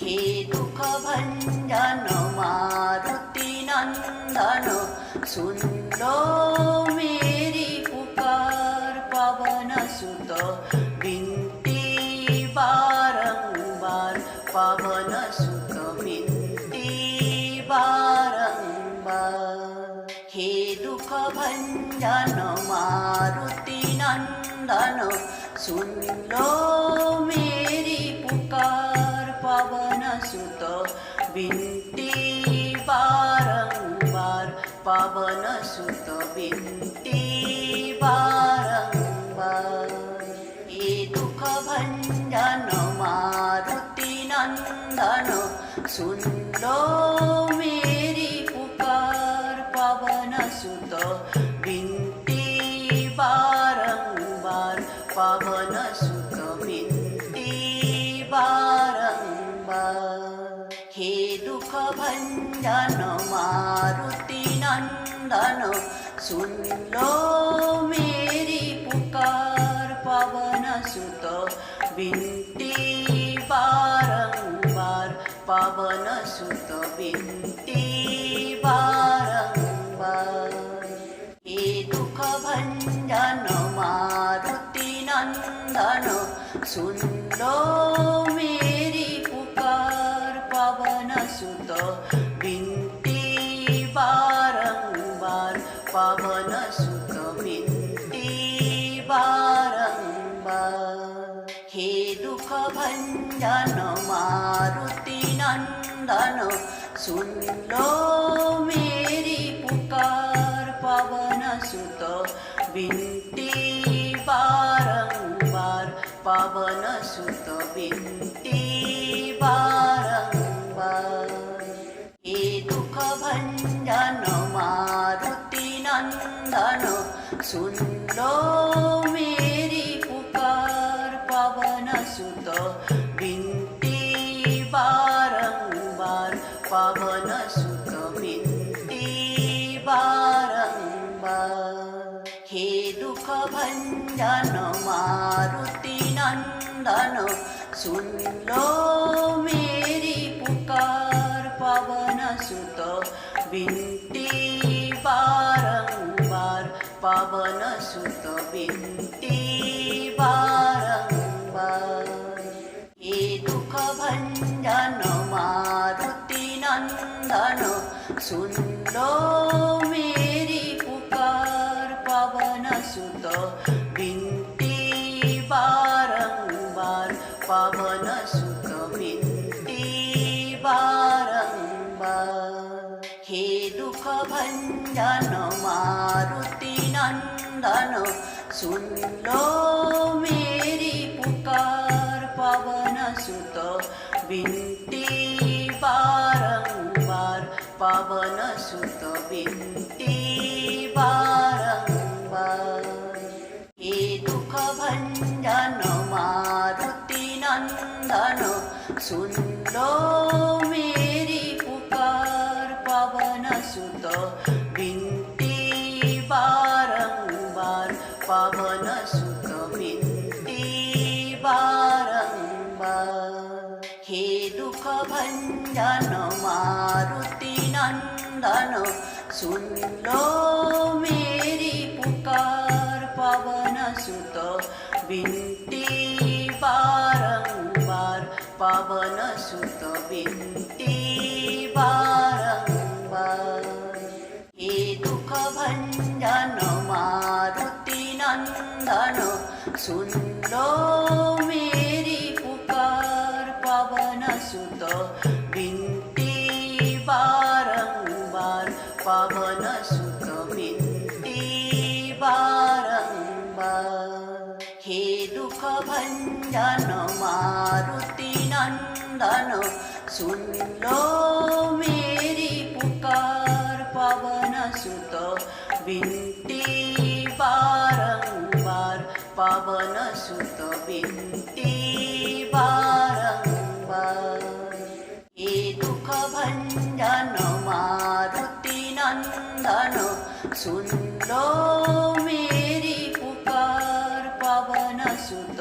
हे दुःखभन मातुति नन्दन सुन्द बारंबार हे दुःख भंजन मारुती नंदन सुन लो मेरी पुकार पवन सुत विनती बारंबार पवन सुत विनती बारंबार हे दुःख भंजन मारुती ভঞ্জন মারুতি নন্দন শুনলো মেরি পুকার পবন সুত বিন্তি বারংবার পবন সুত বিন্তি বারংবার এ দুঃখ ভঞ্জন মারুতি নন্দন শুনলো নন্দন মারুতি নন্দন শুনলো মেরি পুকার পবন সুত, বিনতি বারংবার পবন সুত, বিনতি বারংবার। এ দুঃখ ভঞ্জন মারুতি নন্দন শুনলো মেরি পুকার পবন সুত विनती बारंबार पवन सुत विनती बारंबार हे दुःख भंजन मारुती नंदन सुन लो मेरी पुकार पवन सुत विनती बारंबार पवन सुत विनती बारंबार গান শুনল মেরি পুকার পবন সুত বিনতি বারংবার পবন সুত বিনতি বারংবার হে দুঃখ ভঞ্জন মারুতি নন্দন শুনল মেরি পুকার পবন সুত বিনতি सुत विनती बारंबार पवन सुत विनती बारंबार हे दुःख भंजन मारुती नंदन सुन लो मेरी पुकार पवन सुत विनती बारंबार पवन सुत विनती बारंबार हे दुःख भंजन मारुती নন্দন, শুনলো মেরি পুকার পবন সুত। বিনতি বারংবার পবন সুত। বিনতি বারংবার। এ দুঃখ ভঞ্জন, মারুতি নন্দন শুন ভবন সুত বিন্তি বারম্বার হে দুঃখ ভঞ্জন মারুতি নন্দন, শুনলো মেরি পুকার পবন সুত। বিন্তি বারম্বার পবন সুত। বিন্তি বারম্বার হে দুঃখ ভঞ্জন মারুতি বন্ধন শুনলো মেরি পুকার পাবন সুত,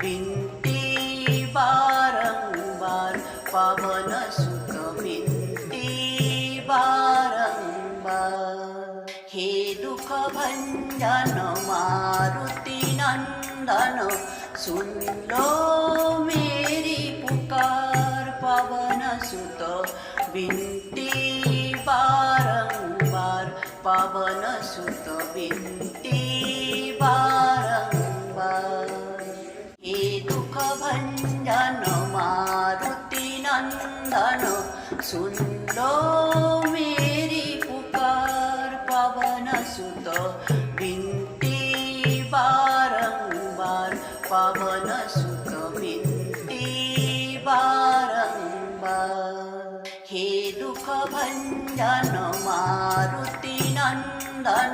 বিনতি বারংবার পাবন সুত, বিনতি বারংবার। হে দুঃখ ভঞ্জন, মারুতি নন্দন শুনলো মেরি পুকার পাবন সুত, বিনতি सुत बिनती बारंबार हे दुख भंजन मारुति नंदन सुन लो मेरी पुकार पवन सुत बिनती बारंबार पवन सुत बिनती बारंबार हे दुख भंजन मारुति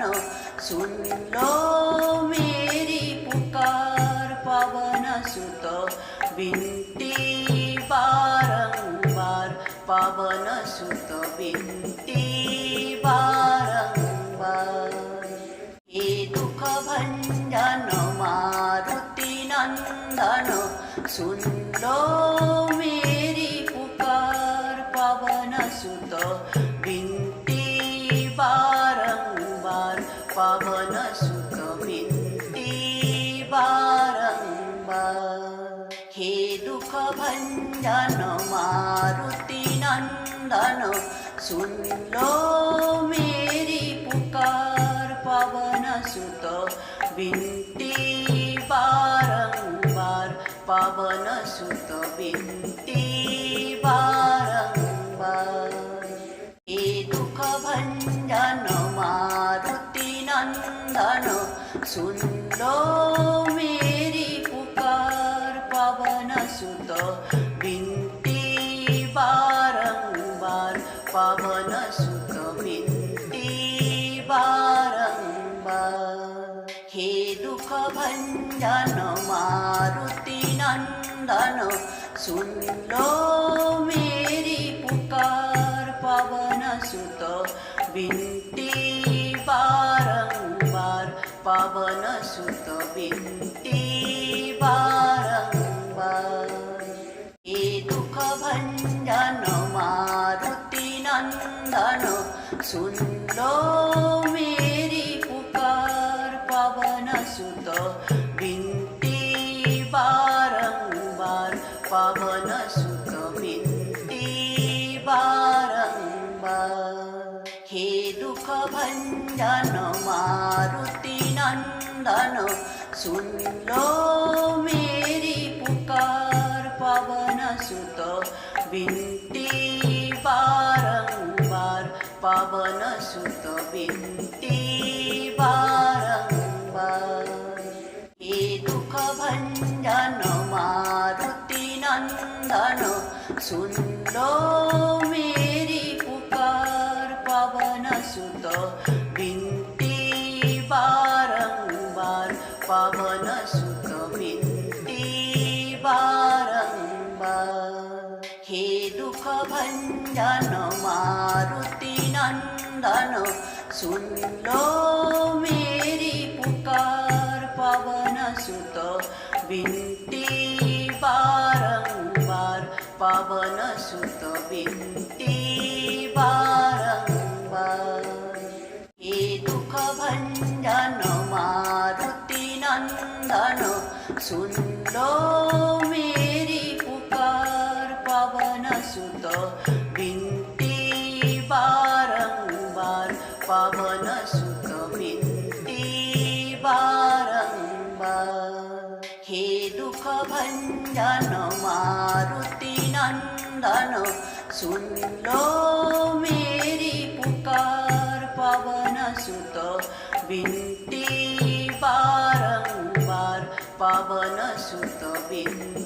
नंदन सुन लो मेरी पुकार पवन सुत बिनती बारंबार पवन सुत बिनती बारंबार हे दुख भंजन मारुति नंदन सुन लो সুখভঞ্জন মারুতি নন্দন শুনলো মেরি পুকার পবন সুত বিনতি বারংবার পবন সুত বিনতি ভঞ্জন মারুতি নন্দন শুনলো মেরি পুকার পবন সুত বিনতি বারংবার পবন সুত বিনতি বারংবার এ দুঃখ ভঞ্জন মারুতি নন্দন শুনলো पवन सुत बिनती बारंबार हे दुख भंजन मारुति नंदन सुन लो मेरी पुकार पवन सुत बिनती बारंबार पवन सुत बिनती बारंबार हे दुख भंजन सुन लो मेरी पुकार पवन सुत बिनती बारंबार पवन सुत बिनती बारंबार हे दुख भंजन मारुति नंदन सुन लो मेरी पुकार पवन सुत बिनती बारंबार पवन सुत बिनती बारंबार हे दुख भंजन मारुति नंदन सुन लो मेरी पुकार पवन सुत নন্দন শুনলো মেরি পুকার পবন সুত বিনতি বারংবার পবন সুত বিনতি